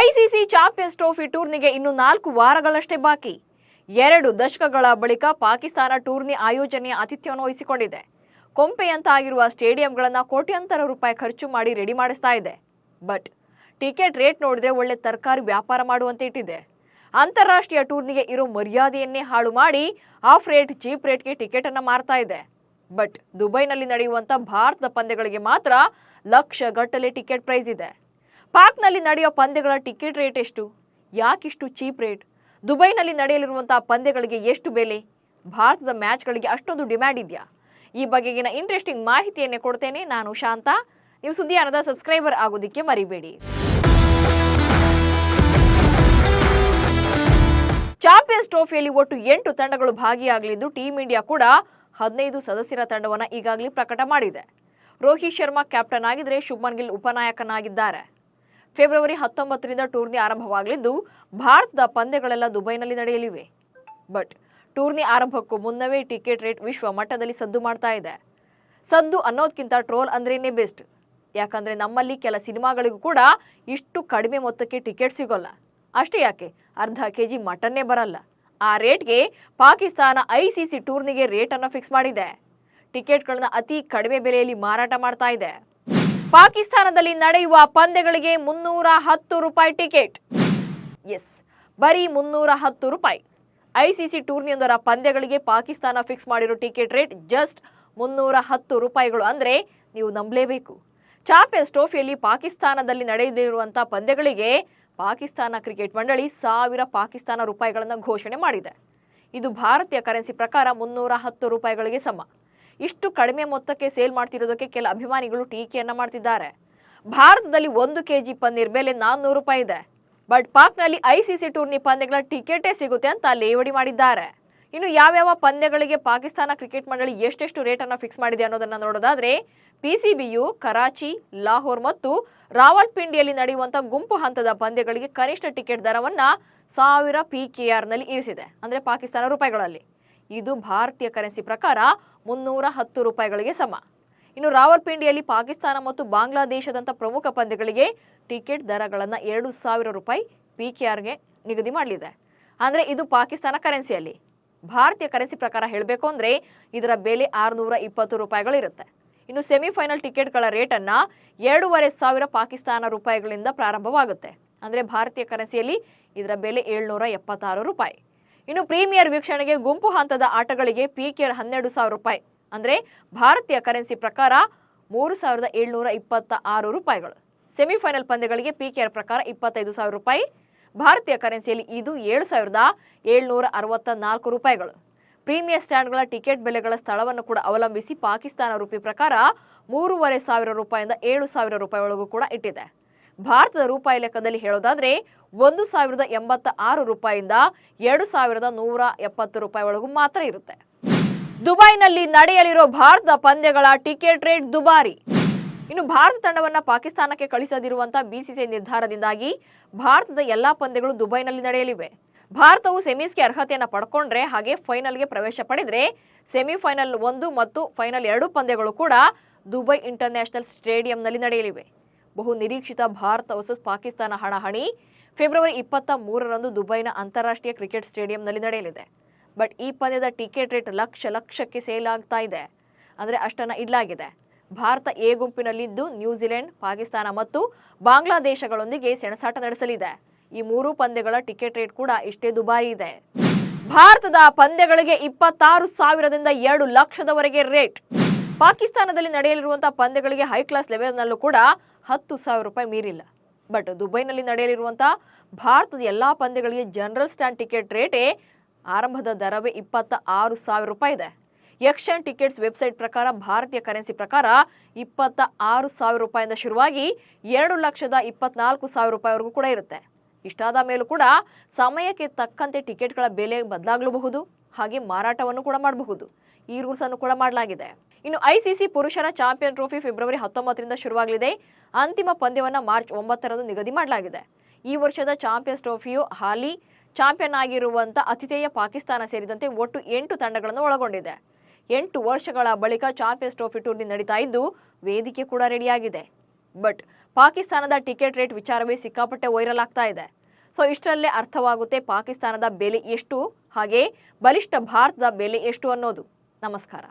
ICC champions trophy ಟೂರ್ನಿಗೆ ಇನ್ನು ನಾಲ್ಕು ವಾರಗಳಷ್ಟೇ ಬಾಕಿ. ಎರಡು ದಶಕಗಳ ಬಳಿಕ ಪಾಕಿಸ್ತಾನ ಟೂರ್ನಿ ಆಯೋಜನೆಯ ಆತಿಥ್ಯವನ್ನು ವಹಿಸಿಕೊಂಡಿದೆ. ಕೊಂಪೆಯಂತಾಗಿರುವ ಸ್ಟೇಡಿಯಂಗಳನ್ನು ಕೋಟ್ಯಂತರ ರೂಪಾಯಿ ಖರ್ಚು ಮಾಡಿ ರೆಡಿ ಮಾಡಿಸ್ತಾ ಇದೆ. ಬಟ್ ಟಿಕೆಟ್ ರೇಟ್ ನೋಡಿದ್ರೆ ಒಳ್ಳೆ ತರಕಾರಿ ವ್ಯಾಪಾರ ಮಾಡುವಂತೆ ಇಟ್ಟಿದೆ. ಅಂತಾರಾಷ್ಟ್ರೀಯ ಟೂರ್ನಿಗೆ ಇರೋ ಮರ್ಯಾದೆಯನ್ನೇ ಹಾಳು ಮಾಡಿ ಆಫ್ ರೇಟ್, ಚೀಪ್ ರೇಟ್ಗೆ ಟಿಕೆಟ್ ಅನ್ನ ಮಾರ್ತಾ ಇದೆ. ಬಟ್ ದುಬೈನಲ್ಲಿ ನಡೆಯುವಂಥ ಭಾರತದ ಪಂದ್ಯಗಳಿಗೆ ಮಾತ್ರ ಲಕ್ಷ ಗಟ್ಟಲೆ ಟಿಕೆಟ್ ಪ್ರೈಸ್ ಇದೆ. ಪಾಕ್ನಲ್ಲಿ ನಡೆಯೋ ಪಂದ್ಯಗಳ ಟಿಕೆಟ್ ರೇಟ್ ಎಷ್ಟು? ಯಾಕಿಷ್ಟು ಚೀಪ್ ರೇಟ್? ದುಬೈನಲ್ಲಿ ನಡೆಯಲಿರುವಂತಹ ಪಂದ್ಯಗಳಿಗೆ ಎಷ್ಟು ಬೆಲೆ? ಭಾರತದ ಮ್ಯಾಚ್ಗಳಿಗೆ ಅಷ್ಟೊಂದು ಡಿಮ್ಯಾಂಡ್ ಇದೆಯಾ? ಈ ಬಗೆಗಿನ ಇಂಟ್ರೆಸ್ಟಿಂಗ್ ಮಾಹಿತಿಯನ್ನೇ ಕೊಡ್ತೇನೆ ನಾನು ಶಾಂತ. ನೀವು ಸುದ್ದಿಯಾನದ ಸಬ್ಸ್ಕ್ರೈಬರ್ ಆಗೋದಕ್ಕೆ ಮರಿಬೇಡಿ. ಚಾಂಪಿಯನ್ಸ್ ಟ್ರೋಫಿಯಲ್ಲಿ ಒಟ್ಟು ಎಂಟು ತಂಡಗಳು ಭಾಗಿಯಾಗಲಿದ್ದು ಟೀಂ ಇಂಡಿಯಾ ಕೂಡ ಹದಿನೈದು ಸದಸ್ಯರ ತಂಡವನ್ನು ಈಗಾಗಲೇ ಪ್ರಕಟ ಮಾಡಿದೆ. ರೋಹಿತ್ ಶರ್ಮಾ ಕ್ಯಾಪ್ಟನ್ ಆಗಿದ್ರೆ ಶುಭನ್ ಗಿಲ್ ಉಪನಾಯಕನಾಗಿದ್ದಾರೆ. ಫೆಬ್ರವರಿ ಹತ್ತೊಂಬತ್ತರಿಂದ ಟೂರ್ನಿ ಆರಂಭವಾಗಲಿದ್ದು, ಭಾರತದ ಪಂದ್ಯಗಳೆಲ್ಲ ದುಬೈನಲ್ಲಿ ನಡೆಯಲಿವೆ. ಬಟ್, ಟೂರ್ನಿ ಆರಂಭಕ್ಕೂ ಮುನ್ನವೇ ಟಿಕೆಟ್ ರೇಟ್ ವಿಶ್ವ ಮಟ್ಟದಲ್ಲಿ ಸದ್ದು ಮಾಡ್ತಾ ಇದೆ. ಸದ್ದು ಅನ್ನೋದಕ್ಕಿಂತ ಟ್ರೋಲ್ ಅಂದ್ರೇನೆ ಬೆಸ್ಟ್. ಯಾಕಂದ್ರೆ ನಮ್ಮಲ್ಲಿ ಕೆಲ ಸಿನಿಮಾಗಳಿಗೂ ಕೂಡ ಇಷ್ಟು ಕಡಿಮೆ ಮೊತ್ತಕ್ಕೆ ಟಿಕೆಟ್ ಸಿಗೋಲ್ಲ. ಅಷ್ಟೇ ಯಾಕೆ? ಅರ್ಧ ಕೆ ಜಿ ಮಟನ್ನೇ ಬರಲ್ಲ. ಆ ರೇಟ್ಗೆ ಪಾಕಿಸ್ತಾನ ಐ ಸಿ ಸಿ ಟೂರ್ನಿಗೆ ರೇಟನ್ನು ಫಿಕ್ಸ್ ಮಾಡಿದೆ. ಟಿಕೆಟ್ಗಳನ್ನ ಅತಿ ಕಡಿಮೆ ಬೆಲೆಯಲ್ಲಿ ಮಾರಾಟ ಮಾಡ್ತಾ ಇದೆ. ಪಾಕಿಸ್ತಾನದಲ್ಲಿ ನಡೆಯುವ ಪಂದ್ಯಗಳಿಗೆ ಮುನ್ನೂರ ಹತ್ತು ರೂಪಾಯಿ ಟಿಕೆಟ್. ಎಸ್, ಬರೀ ಮುನ್ನೂರ ಹತ್ತು ರೂಪಾಯಿ. ಐಸಿಸಿ ಟೂರ್ನಿಯೊಂದರ ಪಂದ್ಯಗಳಿಗೆ ಪಾಕಿಸ್ತಾನ ಫಿಕ್ಸ್ ಮಾಡಿರೋ ಟಿಕೆಟ್ ರೇಟ್ ಜಸ್ಟ್ ಮುನ್ನೂರ ಹತ್ತು ರೂಪಾಯಿಗಳು. ಅಂದರೆ ನೀವು ನಂಬಲೇಬೇಕು. ಚಾಂಪಿಯನ್ಸ್ ಟ್ರೋಫಿಯಲ್ಲಿ ಪಾಕಿಸ್ತಾನದಲ್ಲಿ ನಡೆಯದಿರುವಂಥ ಪಂದ್ಯಗಳಿಗೆ ಪಾಕಿಸ್ತಾನ ಕ್ರಿಕೆಟ್ ಮಂಡಳಿ ಸಾವಿರ ಪಾಕಿಸ್ತಾನ ರೂಪಾಯಿಗಳನ್ನು ಘೋಷಣೆ ಮಾಡಿದೆ. ಇದು ಭಾರತೀಯ ಕರೆನ್ಸಿ ಪ್ರಕಾರ ಮುನ್ನೂರ ಹತ್ತು ರೂಪಾಯಿಗಳಿಗೆ ಸಮ. ಇಷ್ಟು ಕಡಿಮೆ ಮೊತ್ತಕ್ಕೆ ಸೇಲ್ ಮಾಡ್ತಿರೋದಕ್ಕೆ ಕೆಲ ಅಭಿಮಾನಿಗಳು ಟೀಕೆಯನ್ನ ಮಾಡ್ತಿದ್ದಾರೆ. ಭಾರತದಲ್ಲಿ ಒಂದು ಕೆಜಿ ಪನ್ನೀರ್ ಬೆಲೆ ನಾನ್ನೂರು ರೂಪಾಯಿ ಇದೆ. ಬಟ್ ಪಾಕ್ನಲ್ಲಿ ಐಸಿಸಿ ಟೂರ್ನಿ ಪಂದ್ಯಗಳ ಟಿಕೆಟೇ ಸಿಗುತ್ತೆ ಅಂತ ಲೇವಡಿ ಮಾಡಿದ್ದಾರೆ. ಇನ್ನು ಯಾವ್ಯಾವ ಪಂದ್ಯಗಳಿಗೆ ಪಾಕಿಸ್ತಾನ ಕ್ರಿಕೆಟ್ ಮಂಡಳಿ ಎಷ್ಟೆಷ್ಟು ರೇಟ್ ಅನ್ನ ಫಿಕ್ಸ್ ಮಾಡಿದೆ ಅನ್ನೋದನ್ನ ನೋಡೋದಾದ್ರೆ ಪಿಸಿಬಿಯು ಕರಾಚಿ, ಲಾಹೋರ್ ಮತ್ತು ರಾವಲ್ಪಿಂಡಿಯಲ್ಲಿ ನಡೆಯುವಂತಹ ಗುಂಪು ಹಂತದ ಪಂದ್ಯಗಳಿಗೆ ಕನಿಷ್ಠ ಟಿಕೆಟ್ ದರವನ್ನ ಸಾವಿರ ಪಿಕೆಆರ್ನಲ್ಲಿ ಇರಿಸಿದೆ. ಅಂದ್ರೆ ಪಾಕಿಸ್ತಾನ ರೂಪಾಯಿಗಳಲ್ಲಿ. ಇದು ಭಾರತೀಯ ಕರೆನ್ಸಿ ಪ್ರಕಾರ ಮುನ್ನೂರ ಹತ್ತು ರೂಪಾಯಿಗಳಿಗೆ ಸಮ. ಇನ್ನು ರಾವಲ್ಪಿಂಡಿಯಲ್ಲಿ ಪಾಕಿಸ್ತಾನ ಮತ್ತು ಬಾಂಗ್ಲಾದೇಶದಂಥ ಪ್ರಮುಖ ಪಂದ್ಯಗಳಿಗೆ ಟಿಕೆಟ್ ದರಗಳನ್ನು ಎರಡು ಸಾವಿರ ರೂಪಾಯಿ ಪಿ ಕೆ ಆರ್ಗೆ ನಿಗದಿ ಮಾಡಲಿದೆ. ಅಂದರೆ ಇದು ಪಾಕಿಸ್ತಾನ ಕರೆನ್ಸಿಯಲ್ಲಿ. ಭಾರತೀಯ ಕರೆನ್ಸಿ ಪ್ರಕಾರ ಹೇಳಬೇಕು ಅಂದರೆ ಇದರ ಬೆಲೆ ಆರುನೂರ ಇಪ್ಪತ್ತು ರೂಪಾಯಿಗಳಿರುತ್ತೆ. ಇನ್ನು ಸೆಮಿಫೈನಲ್ ಟಿಕೆಟ್ಗಳ ರೇಟನ್ನು ಎರಡೂವರೆ ಸಾವಿರ ಪಾಕಿಸ್ತಾನ ರೂಪಾಯಿಗಳಿಂದ ಪ್ರಾರಂಭವಾಗುತ್ತೆ. ಅಂದರೆ ಭಾರತೀಯ ಕರೆನ್ಸಿಯಲ್ಲಿ ಇದರ ಬೆಲೆ ಏಳ್ನೂರ ಎಪ್ಪತ್ತಾರು ರೂಪಾಯಿ. ಇನ್ನು ಪ್ರೀಮಿಯರ್ ವೀಕ್ಷಣೆಗೆ ಗುಂಪು ಹಂತದ ಆಟಗಳಿಗೆ ಪಿಕೆಆರ್ ಹನ್ನೆರಡು ಸಾವಿರ ರೂಪಾಯಿ. ಅಂದರೆ ಭಾರತೀಯ ಕರೆನ್ಸಿ ಪ್ರಕಾರ ಮೂರು ಸಾವಿರದ ಏಳ್ನೂರ ಇಪ್ಪತ್ತ ಆರು ರೂಪಾಯಿಗಳು. ಸೆಮಿಫೈನಲ್ ಪಂದ್ಯಗಳಿಗೆ ಪಿಕೆಆರ್ ಪ್ರಕಾರ ಇಪ್ಪತ್ತೈದು ಸಾವಿರ ರೂಪಾಯಿ. ಭಾರತೀಯ ಕರೆನ್ಸಿಯಲ್ಲಿ ಇದು ಏಳು ಸಾವಿರದ ಏಳ್ನೂರ ಅರವತ್ತ ನಾಲ್ಕು ರೂಪಾಯಿಗಳು. ಪ್ರೀಮಿಯರ್ ಸ್ಟ್ಯಾಂಡ್ಗಳ ಟಿಕೆಟ್ ಬೆಲೆಗಳ ಸ್ಥಳವನ್ನು ಕೂಡ ಅವಲಂಬಿಸಿ ಪಾಕಿಸ್ತಾನ ರೂಪಿ ಪ್ರಕಾರ ಮೂರುವರೆ ಸಾವಿರ ರೂಪಾಯಿಂದ ಏಳು ಸಾವಿರ ಒಳಗೂ ಕೂಡ ಇಟ್ಟಿದೆ. ಭಾರತದ ರೂಪಾಯಿ ಲೆಕ್ಕದಲ್ಲಿ ಹೇಳೋದಾದ್ರೆ ಒಂದು ಸಾವಿರದ ಎಂಬತ್ತ ಆರು ರೂಪಾಯಿಂದ ಎರಡು ಸಾವಿರದ ನೂರ ಎಪ್ಪತ್ತು ರೂಪಾಯಿ ಒಳಗೂ ಮಾತ್ರ ಇರುತ್ತೆ. ದುಬೈನಲ್ಲಿ ನಡೆಯಲಿರೋ ಭಾರತದ ಪಂದ್ಯಗಳ ಟಿಕೆಟ್ ರೇಟ್ ದುಬಾರಿ. ಇನ್ನು ಭಾರತ ತಂಡವನ್ನ ಪಾಕಿಸ್ತಾನಕ್ಕೆ ಕಳಿಸದಿರುವಂತಹ ಬಿಸಿಸಿಐ ನಿರ್ಧಾರದಿಂದಾಗಿ ಭಾರತದ ಎಲ್ಲಾ ಪಂದ್ಯಗಳು ದುಬೈನಲ್ಲಿ ನಡೆಯಲಿವೆ. ಭಾರತವು ಸೆಮೀಸ್ಗೆ ಅರ್ಹತೆಯನ್ನು ಪಡ್ಕೊಂಡ್ರೆ ಹಾಗೆ ಫೈನಲ್ಗೆ ಪ್ರವೇಶ ಪಡೆದ್ರೆ ಸೆಮಿಫೈನಲ್ ಒಂದು ಮತ್ತು ಫೈನಲ್ ಎರಡು ಪಂದ್ಯಗಳು ಕೂಡ ದುಬೈ ಇಂಟರ್ನ್ಯಾಷನಲ್ ಸ್ಟೇಡಿಯಂನಲ್ಲಿ ನಡೆಯಲಿವೆ. ಬಹು ನಿರೀಕ್ಷಿತ ಭಾರತ ವರ್ಸಸ್ ಪಾಕಿಸ್ತಾನ ಹಣಾಹಣಿ. ಫೆಬ್ರವರಿ ಇಪ್ಪತ್ತ ಮೂರರಂದು ದುಬೈನ ಅಂತಾರಾಷ್ಟ್ರೀಯ ಕ್ರಿಕೆಟ್ ಸ್ಟೇಡಿಯಂನಲ್ಲಿ ನಡೆಯಲಿದೆ. ಬಟ್ ಈ ಪಂದ್ಯದ ಟಿಕೆಟ್ ರೇಟ್ ಲಕ್ಷ ಲಕ್ಷಕ್ಕೆ ಸೇಲ್ ಆಗ್ತಾ ಇದೆ. ಅಂದರೆ ಅಷ್ಟನ್ನು ಇಡ್ಲಾಗಿದೆ. ಭಾರತ ಎ ಗುಂಪಿನಲ್ಲಿದ್ದು ನ್ಯೂಜಿಲೆಂಡ್, ಪಾಕಿಸ್ತಾನ ಮತ್ತು ಬಾಂಗ್ಲಾದೇಶಗಳೊಂದಿಗೆ ಸೆಣಸಾಟ ನಡೆಸಲಿದೆ. ಈ ಮೂರು ಪಂದ್ಯಗಳ ಟಿಕೆಟ್ ರೇಟ್ ಕೂಡ ಇಷ್ಟೇ ದುಬಾರಿ ಇದೆ. ಭಾರತದ ಪಂದ್ಯಗಳಿಗೆ ಇಪ್ಪತ್ತಾರು ಸಾವಿರದಿಂದ ಎರಡು ಲಕ್ಷದವರೆಗೆ ರೇಟ್. ಪಾಕಿಸ್ತಾನದಲ್ಲಿ ನಡೆಯಲಿರುವಂತಹ ಪಂದ್ಯಗಳಿಗೆ ಹೈ ಕ್ಲಾಸ್ ಲೆವೆಲ್ನಲ್ಲೂ ಕೂಡ ಹತ್ತು ಸಾವಿರ ರೂಪಾಯಿ ಮೀರಿಲ್ಲ. ಬಟ್ ದುಬೈನಲ್ಲಿ ನಡೆಯಲಿರುವಂಥ ಭಾರತದ ಎಲ್ಲ ಪಂದ್ಯಗಳಿಗೆ ಜನರಲ್ ಸ್ಟ್ಯಾಂಡ್ ಟಿಕೆಟ್ ರೇಟೇ ಆರಂಭದ ದರವೇ ಇಪ್ಪತ್ತ ಆರು ಸಾವಿರ ರೂಪಾಯಿ ಇದೆ. ಎಕ್ಸ್ಚೇಂಜ್ ಟಿಕೆಟ್ಸ್ ವೆಬ್ಸೈಟ್ ಪ್ರಕಾರ, ಭಾರತೀಯ ಕರೆನ್ಸಿ ಪ್ರಕಾರ ಇಪ್ಪತ್ತ ಆರು ಸಾವಿರ ರೂಪಾಯಿಂದ ಶುರುವಾಗಿ ಎರಡು ಲಕ್ಷದ ಇಪ್ಪತ್ನಾಲ್ಕು ಸಾವಿರ ರೂಪಾಯಿವರೆಗೂ ಕೂಡ ಇರುತ್ತೆ. ಇಷ್ಟಾದ ಮೇಲೂ ಕೂಡ ಸಮಯಕ್ಕೆ ತಕ್ಕಂತೆ ಟಿಕೆಟ್ಗಳ ಬೆಲೆ ಬದಲಾಗಲೂಬಹುದು, ಹಾಗೆ ಮಾರಾಟವನ್ನು ಕೂಡ ಮಾಡಬಹುದು. ಈ ರೂಲ್ಸ್ ಅನ್ನು ಕೂಡ ಮಾಡಲಾಗಿದೆ. ಇನ್ನು ಐಸಿಸಿ ಪುರುಷರ ಚಾಂಪಿಯನ್ ಟ್ರೋಫಿ ಫೆಬ್ರವರಿ ಹತ್ತೊಂಬತ್ತರಿಂದ ಶುರುವಾಗಲಿದೆ. ಅಂತಿಮ ಪಂದ್ಯವನ್ನು ಮಾರ್ಚ್ ಒಂಬತ್ತರಂದು ನಿಗದಿ ಮಾಡಲಾಗಿದೆ. ಈ ವರ್ಷದ ಚಾಂಪಿಯನ್ಸ್ ಟ್ರೋಫಿಯು ಹಾಲಿ ಚಾಂಪಿಯನ್ ಆಗಿರುವಂಥ ಅತಿಥೇಯ ಪಾಕಿಸ್ತಾನ ಸೇರಿದಂತೆ ಒಟ್ಟು ಎಂಟು ತಂಡಗಳನ್ನು ಒಳಗೊಂಡಿದೆ. ಎಂಟು ವರ್ಷಗಳ ಬಳಿಕ ಚಾಂಪಿಯನ್ಸ್ ಟ್ರೋಫಿ ಟೂರ್ನಿ ನಡೀತಾ ಇದ್ದು ವೇದಿಕೆ ಕೂಡ ರೆಡಿಯಾಗಿದೆ. ಬಟ್ ಪಾಕಿಸ್ತಾನದ ಟಿಕೆಟ್ ರೇಟ್ ವಿಚಾರವೇ ಸಿಕ್ಕಾಪಟ್ಟೆ ವೈರಲ್ ಆಗ್ತಾ ಇದೆ. ಸೊ ಇಷ್ಟರಲ್ಲೇ ಅರ್ಥವಾಗುತ್ತೆ ಪಾಕಿಸ್ತಾನದ ಬೆಲೆ ಎಷ್ಟು, ಹಾಗೆ ಬಲಿಷ್ಠ ಭಾರತದ ಬೆಲೆ ಎಷ್ಟು ಅನ್ನೋದು. ನಮಸ್ಕಾರ